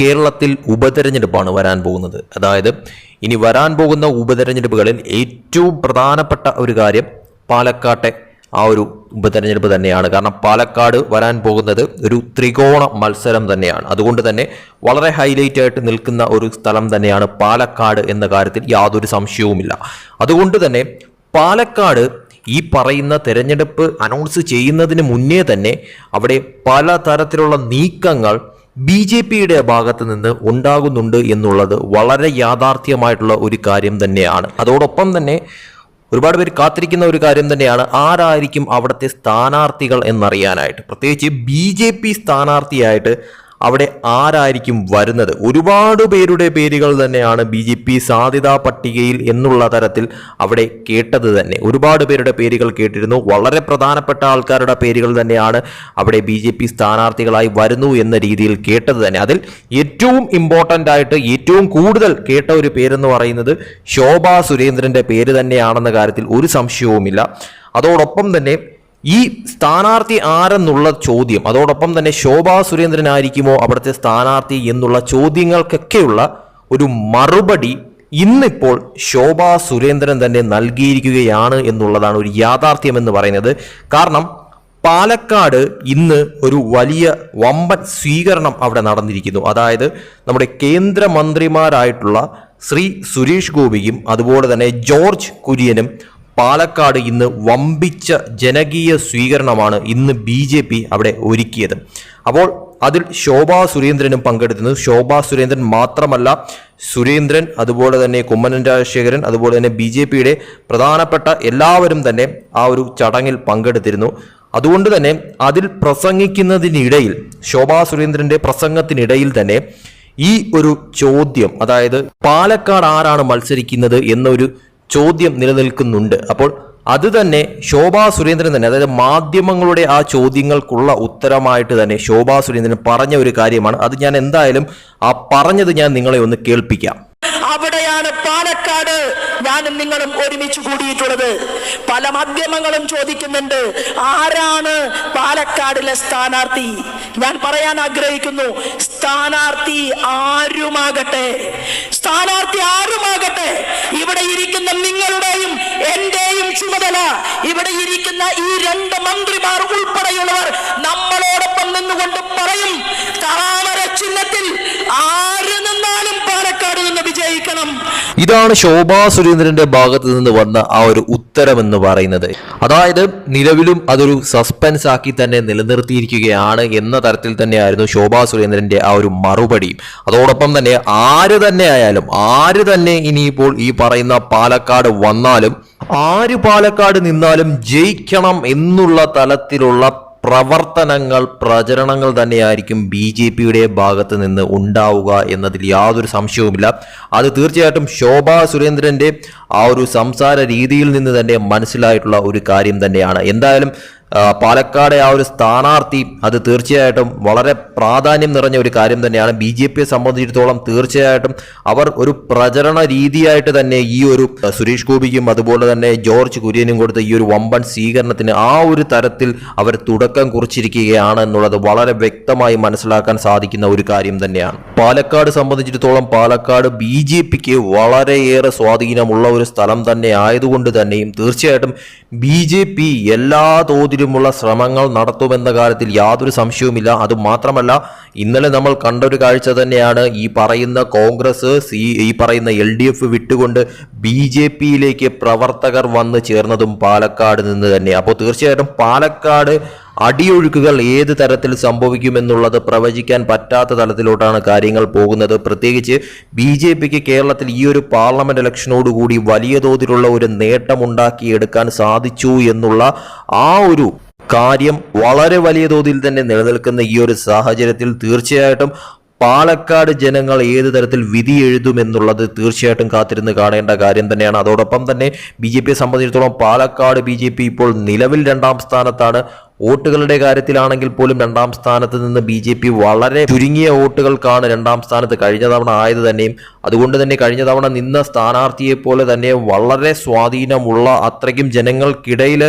കേരളത്തിൽ ഉപതെരഞ്ഞെടുപ്പാണ് വരാൻ പോകുന്നത്. അതായത് ഇനി വരാൻ പോകുന്ന ഉപതെരഞ്ഞെടുപ്പുകളിൽ ഏറ്റവും പ്രധാനപ്പെട്ട ഒരു കാര്യം പാലക്കാട്ടെ ആ ഒരു ഉപതെരഞ്ഞെടുപ്പ് തന്നെയാണ്. കാരണം പാലക്കാട് വരാൻ പോകുന്നത് ഒരു ത്രികോണ മത്സരം തന്നെയാണ്. അതുകൊണ്ട് തന്നെ വളരെ ഹൈലൈറ്റ് ആയിട്ട് നിൽക്കുന്ന ഒരു സ്ഥലം തന്നെയാണ് പാലക്കാട് എന്ന കാര്യത്തിൽ യാതൊരു സംശയവുമില്ല. അതുകൊണ്ട് തന്നെ പാലക്കാട് ഈ പറയുന്ന തെരഞ്ഞെടുപ്പ് അനൗൺസ് ചെയ്യുന്നതിന് മുന്നേ തന്നെ അവിടെ പല തരത്തിലുള്ള നീക്കങ്ങൾ ബി ജെ പിയുടെ ഭാഗത്ത് നിന്ന് ഉണ്ടാകുന്നുണ്ട് എന്നുള്ളത് വളരെ യാഥാർത്ഥ്യമായിട്ടുള്ള ഒരു കാര്യം തന്നെയാണ്. അതോടൊപ്പം തന്നെ ഒരുപാട് പേര് കാത്തിരിക്കുന്ന ഒരു കാര്യം തന്നെയാണ്. ആരായിരിക്കും അവിടുത്തെ സ്ഥാനാർത്ഥികൾ എന്നറിയാനായിട്ട്. പ്രത്യേകിച്ച് ബി ജെ പി സ്ഥാനാർത്ഥിയായിട്ട് അവിടെ ആരായിരിക്കും വരുന്നത്? ഒരുപാട് പേരുടെ പേരുകൾ തന്നെയാണ് ബി ജെ പി സാധ്യതാ പട്ടികയിൽ എന്നുള്ള തരത്തിൽ അവിടെ കേട്ടത് തന്നെ. ഒരുപാട് പേരുടെ പേരുകൾ കേട്ടിരുന്നു. വളരെ പ്രധാനപ്പെട്ട ആൾക്കാരുടെ പേരുകൾ തന്നെയാണ് അവിടെ ബി ജെ പി സ്ഥാനാർത്ഥികളായി വരുന്നു എന്ന രീതിയിൽ കേട്ടത് തന്നെ. അതിൽ ഏറ്റവും ഇമ്പോർട്ടന്റ് ആയിട്ട് ഏറ്റവും കൂടുതൽ കേട്ട ഒരു പേരെന്ന് പറയുന്നത് ശോഭാ സുരേന്ദ്രന്റെ പേര് തന്നെയാണെന്ന കാര്യത്തിൽ ഒരു സംശയവുമില്ല. അതോടൊപ്പം തന്നെ ഈ സ്ഥാനാർത്ഥി ആരെന്നുള്ള ചോദ്യം അതോടൊപ്പം തന്നെ ശോഭാ സുരേന്ദ്രൻ ആയിരിക്കുമോ അവിടുത്തെ സ്ഥാനാർത്ഥി എന്നുള്ള ചോദ്യങ്ങൾക്കൊക്കെയുള്ള ഒരു മറുപടി ഇന്നിപ്പോൾ ശോഭാ സുരേന്ദ്രൻ തന്നെ നൽകിയിരിക്കുകയാണ് എന്നുള്ളതാണ് ഒരു യാഥാർത്ഥ്യം എന്ന് പറയുന്നത്. കാരണം പാലക്കാട് ഇന്ന് ഒരു വലിയ വമ്പൻ സ്വീകരണം അവിടെ നടന്നിരിക്കുന്നു. അതായത് നമ്മുടെ കേന്ദ്രമന്ത്രിമാരായിട്ടുള്ള ശ്രീ സുരേഷ് ഗോപിയും അതുപോലെ തന്നെ ജോർജ് കുര്യനും പാലക്കാട് ഇന്ന് വമ്പിച്ച ജനകീയ സ്വീകരണമാണ് ഇന്ന് ബി ജെ പി അവിടെ ഒരുക്കിയത്. അപ്പോൾ അതിൽ ശോഭാ സുരേന്ദ്രനും പങ്കെടുത്തിരുന്നു. ശോഭാ സുരേന്ദ്രൻ മാത്രമല്ല സുരേന്ദ്രൻ അതുപോലെ തന്നെ കുമ്മനൻ രാജശേഖരൻ അതുപോലെ തന്നെ ബി ജെ പിയുടെ പ്രധാനപ്പെട്ട എല്ലാവരും തന്നെ ആ ഒരു ചടങ്ങിൽ പങ്കെടുത്തിരുന്നു. അതുകൊണ്ട് തന്നെ അതിൽ പ്രസംഗിക്കുന്നതിനിടയിൽ ശോഭാ സുരേന്ദ്രന്റെ പ്രസംഗത്തിനിടയിൽ തന്നെ ഈ ഒരു ചോദ്യം അതായത് പാലക്കാട് ആരാണ് മത്സരിക്കുന്നത് എന്നൊരു ചോദ്യം നിലനിൽക്കുന്നുണ്ട്. അപ്പോൾ അത് തന്നെ ശോഭാ സുരേന്ദ്രൻ തന്നെ അതായത് മാധ്യമങ്ങളുടെ ആ ചോദ്യങ്ങൾക്കുള്ള ഉത്തരമായിട്ട് തന്നെ ശോഭാ സുരേന്ദ്രൻ പറഞ്ഞ ഒരു കാര്യമാണ്. അത് ഞാൻ എന്തായാലും ആ പറഞ്ഞത് ഞാൻ നിങ്ങളെ ഒന്ന് കേൾപ്പിക്കാം. അവിടെയാണ് പാലക്കാട് ഞാനും നിങ്ങളും ഒരുമിച്ച് കൂടിയിട്ടുള്ളത്. പല മാധ്യമങ്ങളും ചോദിക്കുന്നുണ്ട് ആരാണ് പാലക്കാടിലെ സ്ഥാനാർത്ഥി? ഞാൻ പറയാൻ ആഗ്രഹിക്കുന്നു സ്ഥാനാർത്ഥി ആരുമാകട്ടെ? സ്ഥാനാർത്ഥി ആരുമാകട്ടെ? ഇവിടെ ഇരിക്കുന്ന നിങ്ങളുടെയും എന്റെയും ചുമതല ഇവിടെ ഇരിക്കുന്ന ഈ രണ്ട് മന്ത്രിമാർ ഉൾപ്പെടെയുള്ളവർ നമ്മളോടൊപ്പം നിന്നുകൊണ്ട് പറയും താമര ചിഹ്നത്തിൽ ഇതാണ് ശോഭാ സുരേന്ദ്രന്റെ ഭാഗത്ത് നിന്ന് വന്ന ആ ഒരു ഉത്തരം എന്ന് പറയുന്നത്. അതായത് നിലവിലും അതൊരു സസ്പെൻസ് ആക്കി തന്നെ നിലനിർത്തിയിരിക്കുകയാണ് എന്ന തരത്തിൽ തന്നെയായിരുന്നു ശോഭാ സുരേന്ദ്രന്റെ ആ ഒരു മറുപടി. അതോടൊപ്പം തന്നെ ആര് തന്നെ ആയാലും ആര് തന്നെ ഇനിയിപ്പോൾ ഈ പറയുന്ന പാലക്കാട് വന്നാലും ആര് പാലക്കാട് നിന്നാലും ജയിക്കണം എന്നുള്ള തലത്തിലുള്ള പ്രവർത്തനങ്ങൾ പ്രചരണങ്ങൾ തന്നെയായിരിക്കും ബി ജെ പിയുടെ ഭാഗത്ത് നിന്ന് ഉണ്ടാവുക എന്നതിൽ യാതൊരു സംശയവുമില്ല. അത് തീർച്ചയായിട്ടും ശോഭാ സുരേന്ദ്രന്റെ ആ ഒരു സംസാര രീതിയിൽ നിന്ന് തന്നെ മനസ്സിലായിട്ടുള്ള ഒരു കാര്യം തന്നെയാണ്. എന്തായാലും പാലക്കാടെ ആ ഒരു സ്ഥാനാർത്ഥി അത് തീർച്ചയായിട്ടും വളരെ പ്രാധാന്യം നിറഞ്ഞ ഒരു കാര്യം തന്നെയാണ്. ബി ജെ പിയെ സംബന്ധിച്ചിടത്തോളം തീർച്ചയായിട്ടും അവർ ഒരു പ്രചരണ രീതിയായിട്ട് തന്നെ ഈ ഒരു സുരേഷ് ഗോപിക്കും അതുപോലെ തന്നെ ജോർജ് കുര്യനും കൊടുത്ത ഈ ഒരു വമ്പൻ സ്വീകരണത്തിന് ആ ഒരു തരത്തിൽ അവർ തുടക്കം കുറിച്ചിരിക്കുകയാണ് എന്നുള്ളത് വളരെ വ്യക്തമായി മനസ്സിലാക്കാൻ സാധിക്കുന്ന ഒരു കാര്യം തന്നെയാണ്. പാലക്കാട് സംബന്ധിച്ചിടത്തോളം പാലക്കാട് ബി ജെ പിക്ക് വളരെയേറെ സ്വാധീനമുള്ള ഒരു സ്ഥലം തന്നെ ആയതുകൊണ്ട് തന്നെയും തീർച്ചയായിട്ടും ബി ജെ പി എല്ലാ തോതിലുമുള്ള ശ്രമങ്ങൾ നടത്തുമെന്ന കാര്യത്തിൽ യാതൊരു സംശയവുമില്ല. അതുമാത്രമല്ല ഇന്നലെ നമ്മൾ കണ്ട ഒരു കാഴ്ച തന്നെയാണ് ഈ പറയുന്ന കോൺഗ്രസ് സി ഈ പറയുന്ന എൽ ഡി എഫ് വിട്ടുകൊണ്ട് ബി ജെ പിയിലേക്ക് പ്രവർത്തകർ വന്ന് ചേർന്നതും പാലക്കാട് നിന്ന് തന്നെ. അപ്പോൾ തീർച്ചയായിട്ടും പാലക്കാട് അടിയൊഴുക്കുകൾ ഏത് തരത്തിൽ സംഭവിക്കുമെന്നുള്ളത് പ്രവചിക്കാൻ പറ്റാത്ത തലത്തിലോട്ടാണ് കാര്യങ്ങൾ പോകുന്നത്. പ്രത്യേകിച്ച് ബി ജെ പിക്ക് കേരളത്തിൽ ഈ ഒരു പാർലമെന്റ് ഇലക്ഷനോടുകൂടി വലിയ തോതിലുള്ള ഒരു നേട്ടമുണ്ടാക്കിയെടുക്കാൻ സാധിച്ചു എന്നുള്ള ആ ഒരു കാര്യം വളരെ വലിയ തോതിൽ തന്നെ നിലനിൽക്കുന്ന ഈ ഒരു സാഹചര്യത്തിൽ തീർച്ചയായിട്ടും പാലക്കാട് ജനങ്ങൾ ഏത് തരത്തിൽ വിധി എഴുതുമെന്നുള്ളത് തീർച്ചയായിട്ടും കാത്തിരുന്ന് കാണേണ്ട കാര്യം തന്നെയാണ്. അതോടൊപ്പം തന്നെ ബി ജെ പിയെ സംബന്ധിച്ചിടത്തോളം പാലക്കാട് ബി ജെ പി ഇപ്പോൾ നിലവിൽ രണ്ടാം സ്ഥാനത്താണ്. വോട്ടുകളുടെ കാര്യത്തിലാണെങ്കിൽ പോലും രണ്ടാം സ്ഥാനത്ത് നിന്ന് ബി ജെ പി വളരെ ചുരുങ്ങിയ വോട്ടുകൾക്കാണ് രണ്ടാം സ്ഥാനത്ത് കഴിഞ്ഞ തവണ ആയത് തന്നെയും അതുകൊണ്ട് തന്നെ കഴിഞ്ഞ തവണ നിന്ന സ്ഥാനാർത്ഥിയെ പോലെ തന്നെ വളരെ സ്വാധീനമുള്ള അത്രയ്ക്കും ജനങ്ങൾക്കിടയിൽ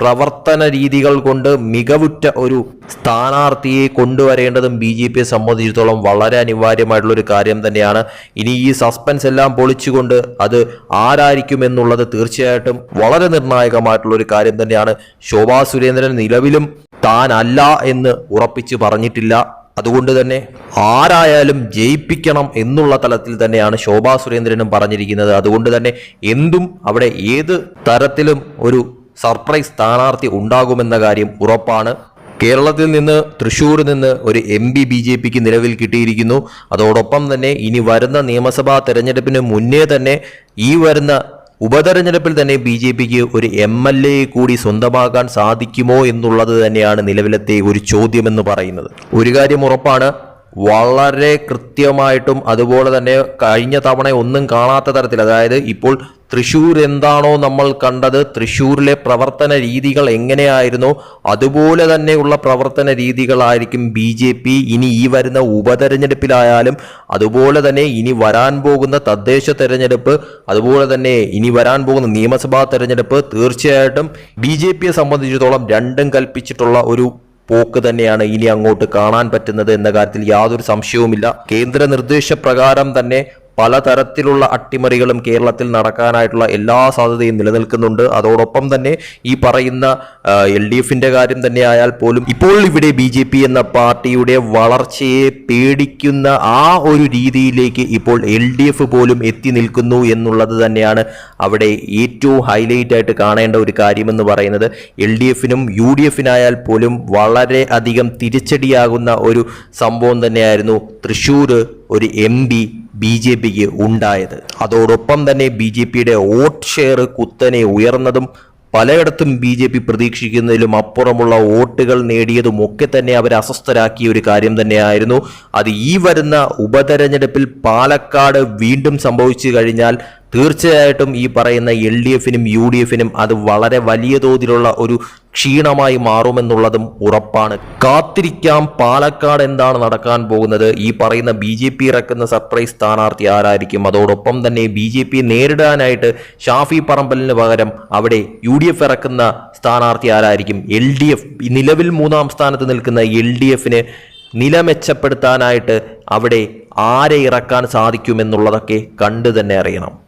പ്രവർത്തന രീതികൾ കൊണ്ട് മികവുറ്റ ഒരു സ്ഥാനാർത്ഥിയെ കൊണ്ടുവരേണ്ടതും ബി ജെ പിയെ സംബന്ധിച്ചിടത്തോളം വളരെ അനിവാര്യമായിട്ടുള്ള ഒരു കാര്യം തന്നെയാണ്. ഇനി ഈ സസ്പെൻസ് എല്ലാം പൊളിച്ചുകൊണ്ട് അത് ആരായിരിക്കും എന്നുള്ളത് തീർച്ചയായിട്ടും വളരെ നിർണായകമായിട്ടുള്ള ഒരു കാര്യം തന്നെയാണ്. ശോഭാ സുരേന്ദ്രൻ നിലവിലും താനല്ല എന്ന് ഉറപ്പിച്ച് പറഞ്ഞിട്ടില്ല. അതുകൊണ്ട് തന്നെ ആരായാലും ജയിപ്പിക്കണം എന്നുള്ള തലത്തിൽ തന്നെയാണ് ശോഭാ സുരേന്ദ്രനും പറഞ്ഞിരിക്കുന്നത്. അതുകൊണ്ട് തന്നെ എന്തും അവിടെ ഏത് തരത്തിലും ഒരു സർപ്രൈസ് സ്ഥാനാർത്ഥി ഉണ്ടാകുമെന്ന കാര്യം ഉറപ്പാണ്. കേരളത്തിൽ നിന്ന് തൃശ്ശൂരിൽ നിന്ന് ഒരു എം പി ബി ജെ പിക്ക് നിലവിൽ കിട്ടിയിരിക്കുന്നു. അതോടൊപ്പം തന്നെ ഇനി വരുന്ന നിയമസഭാ തെരഞ്ഞെടുപ്പിന് മുന്നേ തന്നെ ഈ വരുന്ന ഉപതെരഞ്ഞെടുപ്പിൽ തന്നെ ബി ജെ പിക്ക് ഒരു എം എൽ എ കൂടി സ്വന്തമാക്കാൻ സാധിക്കുമോ എന്നുള്ളത് തന്നെയാണ് നിലവിലത്തെ ഒരു ചോദ്യമെന്ന് പറയുന്നത്. ഒരു കാര്യം ഉറപ്പാണ് വളരെ കൃത്യമായിട്ടും അതുപോലെ തന്നെ കഴിഞ്ഞ തവണ ഒന്നും കാണാത്ത തരത്തിൽ അതായത് ഇപ്പോൾ തൃശ്ശൂർ എന്താണോ നമ്മൾ കണ്ടത് തൃശ്ശൂരിലെ പ്രവർത്തന രീതികൾ എങ്ങനെയായിരുന്നോ അതുപോലെ തന്നെയുള്ള പ്രവർത്തന രീതികളായിരിക്കും ബി ജെ പി ഇനി ഈ വരുന്ന ഉപതെരഞ്ഞെടുപ്പിലായാലും അതുപോലെ തന്നെ ഇനി വരാൻ പോകുന്ന തദ്ദേശ തെരഞ്ഞെടുപ്പ് അതുപോലെ തന്നെ ഇനി വരാൻ പോകുന്ന നിയമസഭാ തെരഞ്ഞെടുപ്പ് തീർച്ചയായിട്ടും ബി ജെ പിയെ സംബന്ധിച്ചിടത്തോളം രണ്ടും കൽപ്പിച്ചിട്ടുള്ള ഒരു പോക്ക് തന്നെയാണ് ഇനി അങ്ങോട്ട് കാണാൻ പറ്റുന്നത് എന്ന കാര്യത്തിൽ യാതൊരു സംശയവുമില്ല. കേന്ദ്ര നിർദ്ദേശപ്രകാരം തന്നെ പലതരത്തിലുള്ള അട്ടിമറികളും കേരളത്തിൽ നടക്കാനായിട്ടുള്ള എല്ലാ സാധ്യതയും നിലനിൽക്കുന്നുണ്ട്. അതോടൊപ്പം തന്നെ ഈ പറയുന്ന എൽ ഡി എഫിന്റെ കാര്യം തന്നെ ആയാൽ പോലും ഇപ്പോൾ ഇവിടെ ബി ജെ പി എന്ന പാർട്ടിയുടെ വളർച്ചയെ പേടിക്കുന്ന ആ ഒരു രീതിയിലേക്ക് ഇപ്പോൾ എൽ ഡി എഫ് പോലും എത്തി നിൽക്കുന്നു എന്നുള്ളത് തന്നെയാണ് അവിടെ ഏറ്റവും ഹൈലൈറ്റ് ആയിട്ട് കാണേണ്ട ഒരു കാര്യമെന്ന് പറയുന്നത്. എൽ ഡി എഫിനും യു ഡി എഫിനായാൽ പോലും വളരെ അധികം തിരിച്ചടിയാകുന്ന ഒരു സംഭവം തന്നെയായിരുന്നു തൃശ്ശൂർ ഒരു എം പി ബി ജെ പിക്ക് ഉണ്ടായത്. അതോടൊപ്പം തന്നെ ബി ജെ പിയുടെ വോട്ട് ഷെയർ കുത്തനെ ഉയർന്നതും പലയിടത്തും ബി ജെ പി പ്രതീക്ഷിക്കുന്നതിലും അപ്പുറമുള്ള വോട്ടുകൾ നേടിയതും ഒക്കെ തന്നെ അവരെ അസ്വസ്ഥരാക്കിയ ഒരു കാര്യം തന്നെയായിരുന്നു. അത് ഈ വരുന്ന ഉപതെരഞ്ഞെടുപ്പിൽ പാലക്കാട് വീണ്ടും സംഭവിച്ചു കഴിഞ്ഞാൽ തീർച്ചയായിട്ടും ഈ പറയുന്ന എൽ ഡി എഫിനും യു ഡി എഫിനും അത് വളരെ വലിയ തോതിലുള്ള ഒരു ക്ഷീണമായി മാറുമെന്നുള്ളതും ഉറപ്പാണ്. കാത്തിരിക്കാം പാലക്കാട് എന്താണ് നടക്കാൻ പോകുന്നത്? ഈ പറയുന്ന ബി ജെ പി ഇറക്കുന്ന സർപ്രൈസ് സ്ഥാനാർത്ഥി ആരായിരിക്കും? അതോടൊപ്പം തന്നെ ബി ജെ പി നേരിടാനായിട്ട് ഷാഫി പറമ്പലിന് പകരം അവിടെ യു ഡി എഫ് ഇറക്കുന്ന സ്ഥാനാർത്ഥി ആരായിരിക്കും? എൽ ഡി എഫ് നിലവിൽ മൂന്നാം സ്ഥാനത്ത് നിൽക്കുന്ന എൽ ഡി എഫിന് നില മെച്ചപ്പെടുത്താനായിട്ട് അവിടെ ആരെ ഇറക്കാൻ സാധിക്കുമെന്നുള്ളതൊക്കെ കണ്ടു തന്നെ അറിയണം.